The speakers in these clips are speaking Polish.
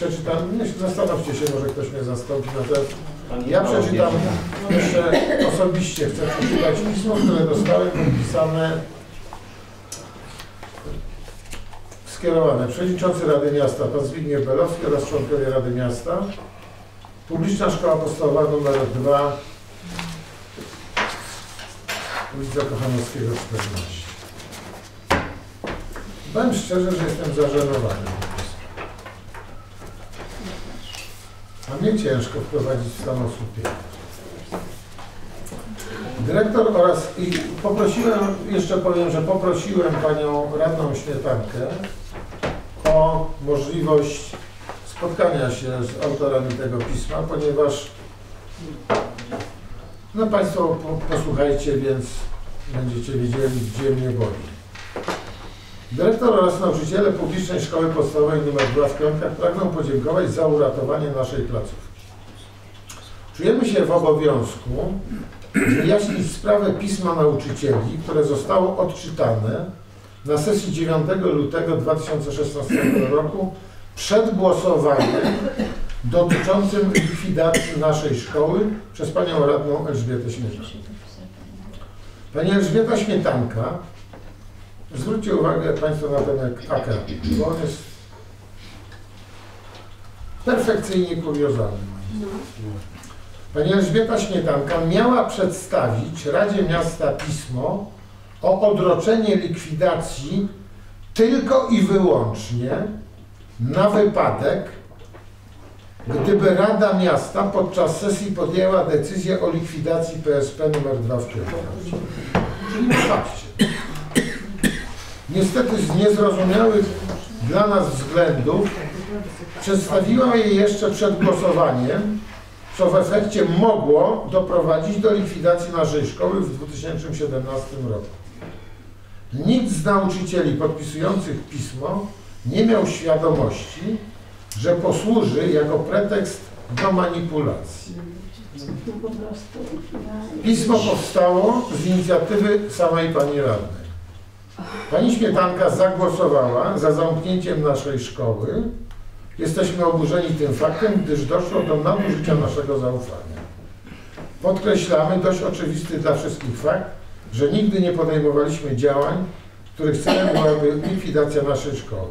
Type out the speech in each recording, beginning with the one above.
przeczytam, zastanówcie się, może ktoś mnie zastąpi natomiast ja przeczytam jeszcze osobiście, chcę przeczytać pismo, które dostałem podpisane skierowane. Przewodniczący Rady Miasta Pan Zbigniew Belowski oraz członkowie Rady Miasta. Publiczna Szkoła Podstawowa nr 2 ulica Kochanowskiego 14. Powiem szczerze, że jestem zażenowany. A mnie ciężko wprowadzić w stan. Dyrektor oraz i poprosiłem, jeszcze powiem, że poprosiłem panią radną Śmietankę o możliwość spotkania się z autorami tego pisma, ponieważ no Państwo po, posłuchajcie, więc będziecie wiedzieli, gdzie mnie boli. Dyrektor oraz nauczyciele Publicznej Szkoły Podstawowej nr 2 w Pionkach pragną podziękować za uratowanie naszej placówki. Czujemy się w obowiązku wyjaśnić sprawę pisma nauczycieli, które zostało odczytane na sesji 9 lutego 2016 roku przed głosowaniem dotyczącym likwidacji naszej szkoły przez panią radną Elżbietę Śmietankę. Pani Elżbieta Śmietanka, zwróćcie uwagę Państwo na ten akad, bo on jest perfekcyjnie kuriozalny. Pani Elżbieta Śmietanka miała przedstawić Radzie Miasta pismo o odroczenie likwidacji tylko i wyłącznie na wypadek, gdyby Rada Miasta podczas sesji podjęła decyzję o likwidacji PSP nr 2 w Kielcach. Czyli patrzcie. Niestety z niezrozumiałych dla nas względów przedstawiła je jeszcze przed głosowaniem, co w efekcie mogło doprowadzić do likwidacji naszej szkoły w 2017 roku. Nikt z nauczycieli podpisujących pismo nie miał świadomości, że posłuży jako pretekst do manipulacji. Pismo powstało z inicjatywy samej pani radnej. Pani Śmietanka zagłosowała za zamknięciem naszej szkoły. Jesteśmy oburzeni tym faktem, gdyż doszło do nadużycia naszego zaufania. Podkreślamy dość oczywisty dla wszystkich fakt, że nigdy nie podejmowaliśmy działań, których celem byłaby likwidacja naszej szkoły.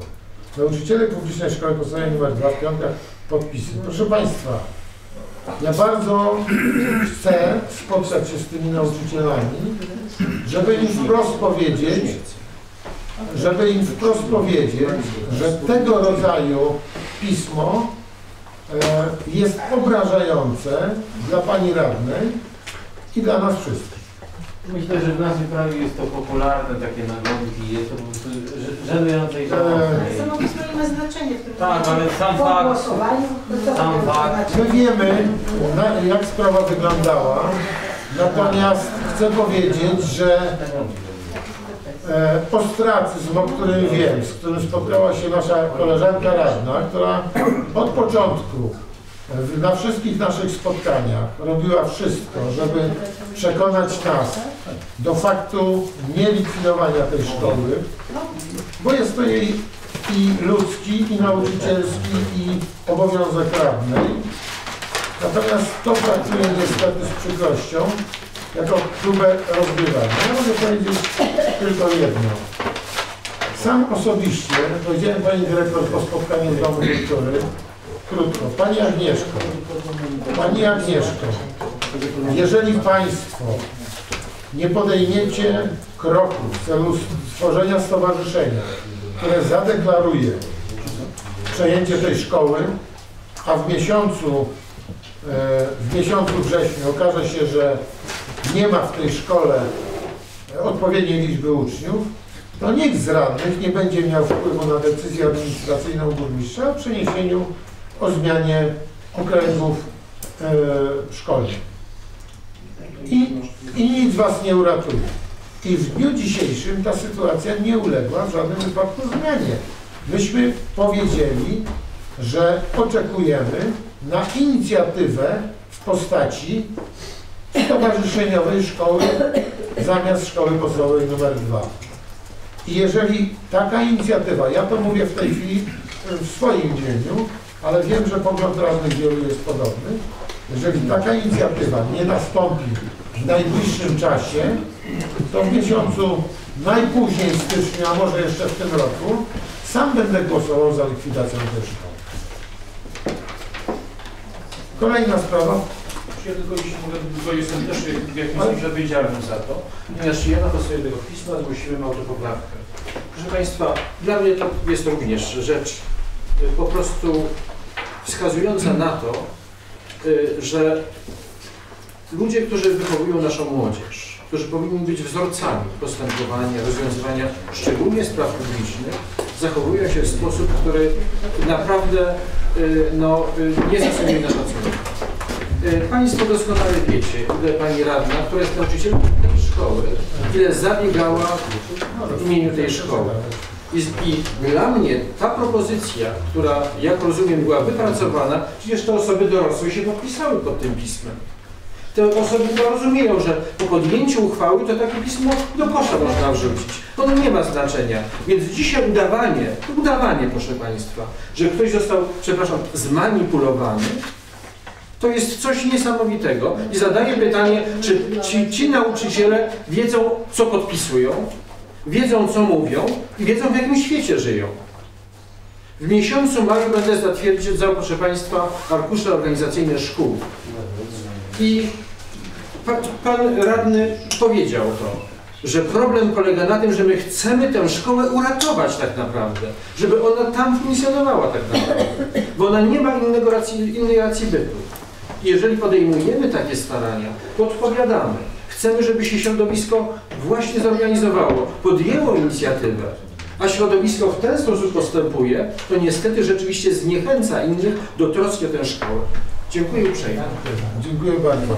Nauczyciele Publicznej Szkoły Podstawowej nr 2 w Piątkach podpisy. Proszę Państwa, ja bardzo chcę spotkać się z tymi nauczycielami, żeby im wprost powiedzieć, żeby im wprost powiedzieć, że tego rodzaju pismo e, jest obrażające dla Pani Radnej i dla nas wszystkich. Myślę, że w naszym kraju jest to popularne, takie nagonki, jest to po prostu żenujące i Eee, żałosne. Samo pismo nie ma znaczenia w tym Tak, ale sam fakt, sam fakt. My znaczenie? wiemy, jak sprawa wyglądała, natomiast chcę powiedzieć, że e, ostracyzm, o którym wiem, z którym spotkała się nasza koleżanka radna, która od początku e, na wszystkich naszych spotkaniach robiła wszystko, żeby przekonać nas do faktu nielikwidowania tej szkoły, bo jest to jej i ludzki, i nauczycielski, i obowiązek radnej. Natomiast to traktuję niestety z przykrością jako próbę rozgrywania. Ja mogę powiedzieć tylko jedno. Sam osobiście, powiedziałem Pani Dyrektor po spotkaniu w Domu Kultury, krótko, Pani Agnieszko, Pani Agnieszko, jeżeli Państwo nie podejmiecie kroku w celu stworzenia stowarzyszenia, które zadeklaruje przejęcie tej szkoły, a w miesiącu, e, w miesiącu wrześniu okaże się, że nie ma w tej szkole odpowiedniej liczby uczniów, to nikt z radnych nie będzie miał wpływu na decyzję administracyjną burmistrza o przeniesieniu, o zmianie okręgów e, szkolnych. I, I nic Was nie uratuje. I w dniu dzisiejszym ta sytuacja nie uległa w żadnym wypadku zmianie. Myśmy powiedzieli, że oczekujemy na inicjatywę w postaci stowarzyszeniowej szkoły zamiast szkoły podstawowej numer 2. I jeżeli taka inicjatywa, ja to mówię w tej chwili w swoim imieniu, ale wiem, że pogląd radnych wielu jest podobny. Jeżeli taka inicjatywa nie nastąpi w najbliższym czasie, to w miesiącu najpóźniej stycznia, a może jeszcze w tym roku, sam będę głosował za likwidacją tej szkoły. Kolejna sprawa. Ja tylko jeśli mogę, tylko jestem też w jakimś sensie odpowiedzialny za to, ponieważ ja na podstawie tego pisma zgłosiłem autopoprawkę. Proszę Państwa, dla mnie to jest również rzecz y, po prostu wskazująca na to, y, że ludzie, którzy wychowują naszą młodzież, którzy powinni być wzorcami postępowania, rozwiązywania szczególnie spraw publicznych, zachowują się w sposób, który naprawdę y, no, nie zasługuje na szacunek. Y, Państwo doskonale wiecie, ile Pani radna, która jest nauczycielką tej szkoły, ile zabiegała w imieniu tej szkoły. I, I dla mnie ta propozycja, która jak rozumiem była wypracowana, przecież te osoby dorosłe się podpisały pod tym pismem. Te osoby to rozumieją, że po podjęciu uchwały to takie pismo do kosza można wrzucić. Ono nie ma znaczenia. Więc dzisiaj udawanie, udawanie proszę Państwa, że ktoś został, przepraszam, zmanipulowany, to jest coś niesamowitego. I zadaję pytanie, czy ci, ci nauczyciele wiedzą, co podpisują, wiedzą, co mówią i wiedzą, w jakim świecie żyją. W miesiącu maju będę zatwierdzał, proszę Państwa, arkusze organizacyjne szkół. I pa, pan radny powiedział to, że problem polega na tym, że my chcemy tę szkołę uratować tak naprawdę, żeby ona tam funkcjonowała tak naprawdę, bo ona nie ma innego racji, innej racji bytu. Jeżeli podejmujemy takie starania, to odpowiadamy. Chcemy, żeby się środowisko właśnie zorganizowało, podjęło inicjatywę, a środowisko w ten sposób postępuje, to niestety rzeczywiście zniechęca innych do troski o tę szkołę. Dziękuję uprzejmie. Dziękuję bardzo.